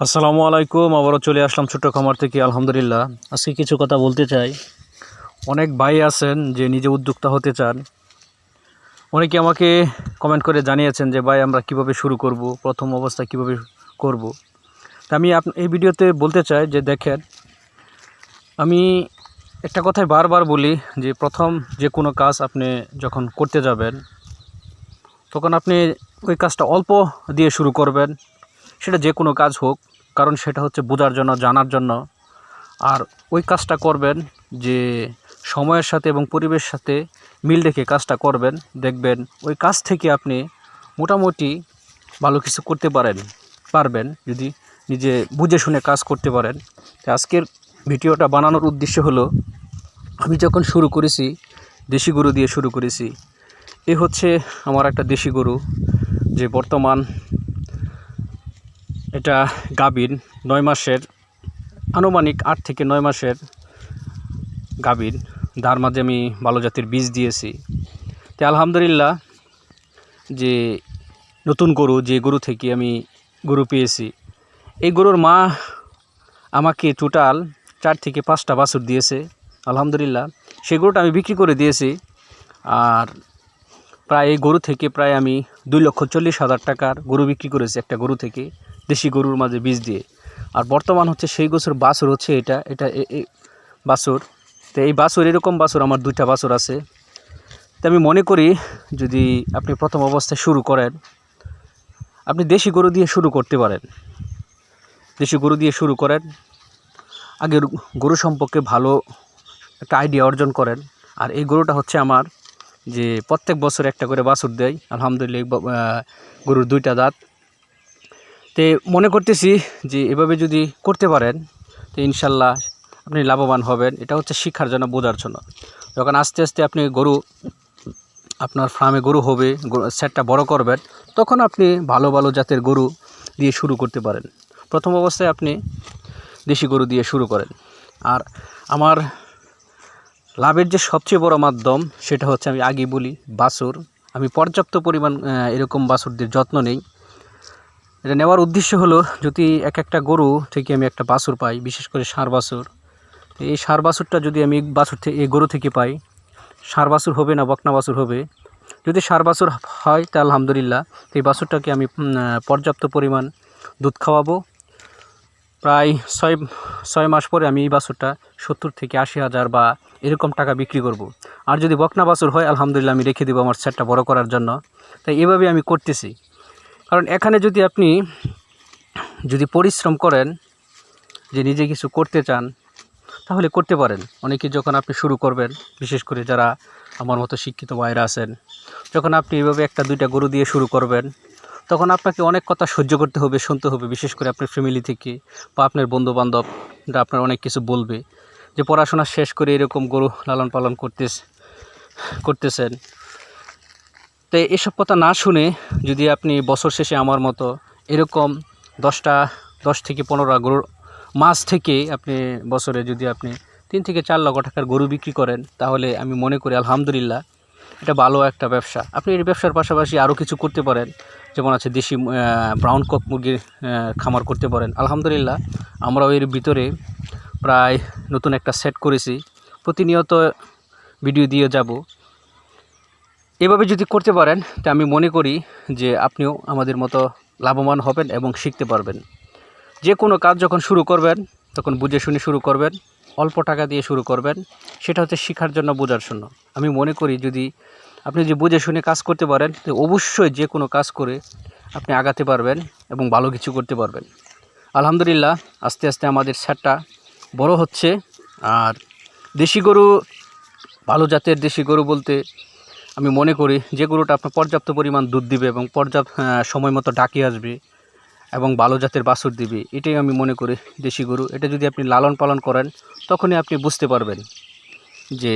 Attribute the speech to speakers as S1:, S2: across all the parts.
S1: আসসালামু আলাইকুম, আবারও চলে আসলাম ছোট্ট খামার থেকে, আলহামদুলিল্লাহ। আজকে কিছু কথা বলতে চাই। অনেক ভাই আছেন যে নিজে উদ্যোক্তা হতে চান। অনেকে আমাকে কমেন্ট করে জানিয়েছেন যে, ভাই, আমরা কীভাবে শুরু করব? প্রথম অবস্থা কীভাবে করব? তা আমি এই ভিডিওতে বলতে চাই যে, দেখেন, আমি একটা কথাই বারবার বলি যে, প্রথম যে কোনো কাজ আপনি যখন করতে যাবেন, তখন আপনি ওই কাজটা অল্প দিয়ে শুরু করবেন। সেটা যে কোনো কাজ হোক, কারণ সেটা হচ্ছে বোঝার জন্য, জানার জন্য। আর ওই কাজটা করবেন যে সময়ের সাথে এবং পরিবেশ সাথে মিল রেখে কাজটা করবেন, দেখবেন ওই কাজ থেকে আপনি মোটামুটি ভালো কিছু করতে পারেন, পারবেন যদি নিজে বুঝে শুনে কাজ করতে পারেন। আজকের ভিডিওটা বানানোর উদ্দেশ্য হলো, আমি যখন শুরু করেছি, দেশি গরু দিয়ে শুরু করেছি, এ হচ্ছে আমার একটা দেশি গরু, যে বর্তমান এটা গাভীর নয় মাসের, আনুমানিক আট থেকে নয় মাসের গাভীর। তার মাঝে আমি ভালো জাতের বীজ দিয়েছি। তো আলহামদুলিল্লাহ যে নতুন গরু, যে গরু থেকে আমি গরু পেয়েছি। এই গরুর মা আমাকে টোটাল চার থেকে পাঁচটা বাছুর দিয়েছে। আলহামদুলিল্লাহ সেই গরুটা আমি বিক্রি করে দিয়েছি। আর প্রায় এই গরু থেকে প্রায় আমি দুই লক্ষ চল্লিশ হাজার টাকার গরু বিক্রি করেছি একটা গরু থেকে। দেশি গরুর মাঝে বীজ দিয়ে। আর বর্তমান হচ্ছে সেই গোছের বাছুর হচ্ছে এটা এটা বাছুর। তো এই বাছুর, এরকম বাছুর আমার দুইটা বাছুর আছে। তো আমি মনে করি যদি আপনি প্রথম অবস্থায় শুরু করেন, আপনি দেশি গরু দিয়ে শুরু করতে পারেন। দেশি গরু দিয়ে শুরু করেন, আগে গরু সম্পর্কে ভালো একটা আইডিয়া অর্জন করেন। আর এই গরুটা হচ্ছে আমার যে প্রত্যেক বছর একটা করে বাছুর দেয়। আলহামদুলিল্লাহ গরুর দুইটা দাঁত। তে মনে করতেছি যে এভাবে যদি করতে পারেন, তো ইনশাল্লাহ আপনি লাভবান হবেন। এটা হচ্ছে শিক্ষার জন্য বোঝার জন্য। যখন আস্তে আস্তে আপনি গরু, আপনার ফার্মে গরু হবে সেটটা বড় করবেন, তখন আপনি ভালো ভালো জাতের গরু দিয়ে শুরু করতে পারেন। প্রথম অবস্থায় আপনি দেশি গরু দিয়ে শুরু করেন। আর আমার লাভের যে সবচেয়ে বড় মাধ্যম, সেটা হচ্ছে আমি আগে বলি, বাছুর। আমি পর্যাপ্ত পরিমাণ এরকম বাছুরদের যত্ন নেই। এটা নেওয়ার উদ্দেশ্য হলো, যদি এক একটা গরু থেকে আমি একটা বাছুর পাই, বিশেষ করে ষাঁড় বাছুর এই ষাঁড় বাছুরটা যদি আমি বাছুর থেকে এই গরু থেকে পাই, ষাঁড় বাছুর হবে না বকনা বাছুর হবে? যদি ষাঁড় বাছুর হয়, তা আলহামদুলিল্লাহ এই বাছুরটাকে আমি পর্যাপ্ত পরিমাণ দুধ খাওয়াবো। প্রায় ছয় ছয় মাস পরে আমি এই বাছুরটা সত্তর থেকে আশি হাজার বা এরকম টাকা বিক্রি করব। আর যদি বকনা বাছুর হয়, আলহামদুলিল্লাহ, আমি রেখে দেবো আমার সেটটা বড় করার জন্য। তাই এভাবে আমি করতেছি। কারণ এখানে যদি আপনি যদি পরিশ্রম করেন, যে নিজে কিছু করতে চান, তাহলে করতে পারেন। অনেকে যখন আপনি শুরু করবেন, বিশেষ করে যারা আমার মতো শিক্ষিত ভাইরা আছেন, যখন আপনি এভাবে একটা, দুইটা গরু দিয়ে শুরু করবেন, তখন আপনাকে অনেক কথা সহ্য করতে হবে, শুনতে হবে, বিশেষ করে আপনার ফ্যামিলি থেকে বা আপনার বন্ধুবান্ধবরা আপনার অনেক কিছু বলবে, যে পড়াশোনা শেষ করে এরকম গরু লালন পালন করতে করতেছেন। তো এসব কথা না শুনে যদি আপনি বছর শেষে আমার মতো এরকম দশটা, দশ থেকে পনেরো গরুর মাছ থেকে আপনি বছরে যদি আপনি তিন থেকে চার লক্ষ টাকার গরু বিক্রি করেন, তাহলে আমি মনে করি আলহামদুলিল্লাহ এটা ভালো একটা ব্যবসা। আপনি এই ব্যবসার পাশাপাশি আরও কিছু করতে পারেন, যেমন আছে দেশি ব্রাউন কক মুরগির খামার করতে পারেন। আলহামদুলিল্লাহ আমরাও এর ভিতরে প্রায় নতুন একটা সেট করেছি। প্রতিনিয়ত ভিডিও দিয়ে যাব। এভাবে যদি করতে পারেন, তা আমি মনে করি যে আপনিও আমাদের মতো লাভবান হবেন এবং শিখতে পারবেন। যে কোনো কাজ যখন শুরু করবেন, তখন বুঝে শুনে শুরু করবেন, অল্প টাকা দিয়ে শুরু করবেন, সেটা হচ্ছে শেখার জন্য বোঝার জন্য। আমি মনে করি যদি আপনি যে বুঝে শুনে কাজ করতে পারেন, তো অবশ্যই যে কোনো কাজ করে আপনি আগাতে পারবেন এবং ভালো কিছু করতে পারবেন। আলহামদুলিল্লাহ, আস্তে আস্তে আমাদের স্যারটা বড় হচ্ছে। আর দেশি গরু, ভালো জাতের দেশি গরু বলতে আমি মনে করি যে গরুটা আপনার পর্যাপ্ত পরিমাণ দুধ দিবে এবং পর্যাপ্ত সময় মতো ডাকি আসবে এবং ভালো জাতের বাছুর দিবে, এটাই আমি মনে করি দেশি গরু। এটা যদি আপনি লালন পালন করেন, তখনই আপনি বুঝতে পারবেন যে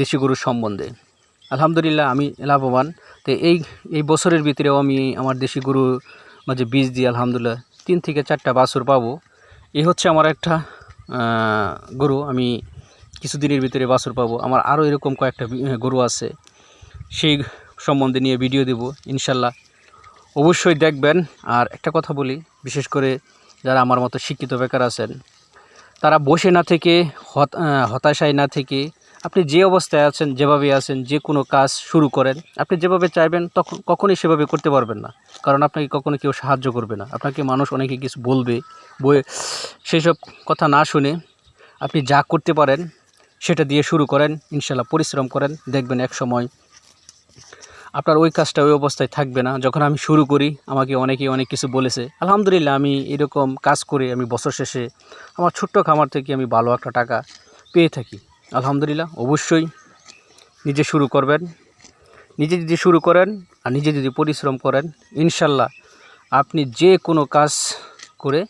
S1: দেশি গরুর সম্বন্ধে। আলহামদুলিল্লাহ আমি লাভবান। তো এই এই বছরের ভিতরেও আমি আমার দেশি গরু মাঝে বীজ দিয়ে আলহামদুলিল্লাহ তিন থেকে চারটা বাছুর পাবো। এই হচ্ছে আমার একটা গরু। আমি কিছুদিনের ভিতরে বাছুর পাবো। আমার আরও এরকম কয়েকটা গরু আছে। সেই সম্বন্ধে নিয়ে ভিডিও দেব, ইনশাল্লাহ। অবশ্যই দেখবেন। আর একটা কথা বলি, বিশেষ করে যারা আমার মতো শিক্ষিত বেকার আছেন, তারা বসে না থেকে, হত- হতাশায় না থেকে আপনি যে অবস্থায় আছেন, যেভাবে আছেন, যে কোনো কাজ শুরু করেন, আপনি যেভাবে চাইবেন, তখন, কখনোই সেভাবে করতে পারবেন না। কারণ আপনাকে কখনো কেউ সাহায্য করবে না। আপনাকে মানুষ অনেকে কিছু বলবে, বয়ে, সেসব কথা না শুনে আপনি যা করতে পারেন, সেটা দিয়ে শুরু করেন, ইনশাল্লাহ পরিশ্রম করেন। দেখবেন এক সময় আপনার ওই কাজটা ওই অবস্থায় থাকবে না। যখন আমি শুরু করি, আমাকে অনেকেই অনেক কিছু বলেছে। আলহামদুলিল্লাহ, আমি এরকম কাজ করে আমি বছর শেষে আমার ছোট্ট খামার থেকে আমি ভালো একটা টাকা পেয়ে থাকি। আলহামদুলিল্লাহ, অবশ্যই নিজে শুরু করবেন। নিজে যদি শুরু করেন আর নিজে যদি পরিশ্রম করেন, ইনশাল্লাহ আপনি যে কোনো কাজ করে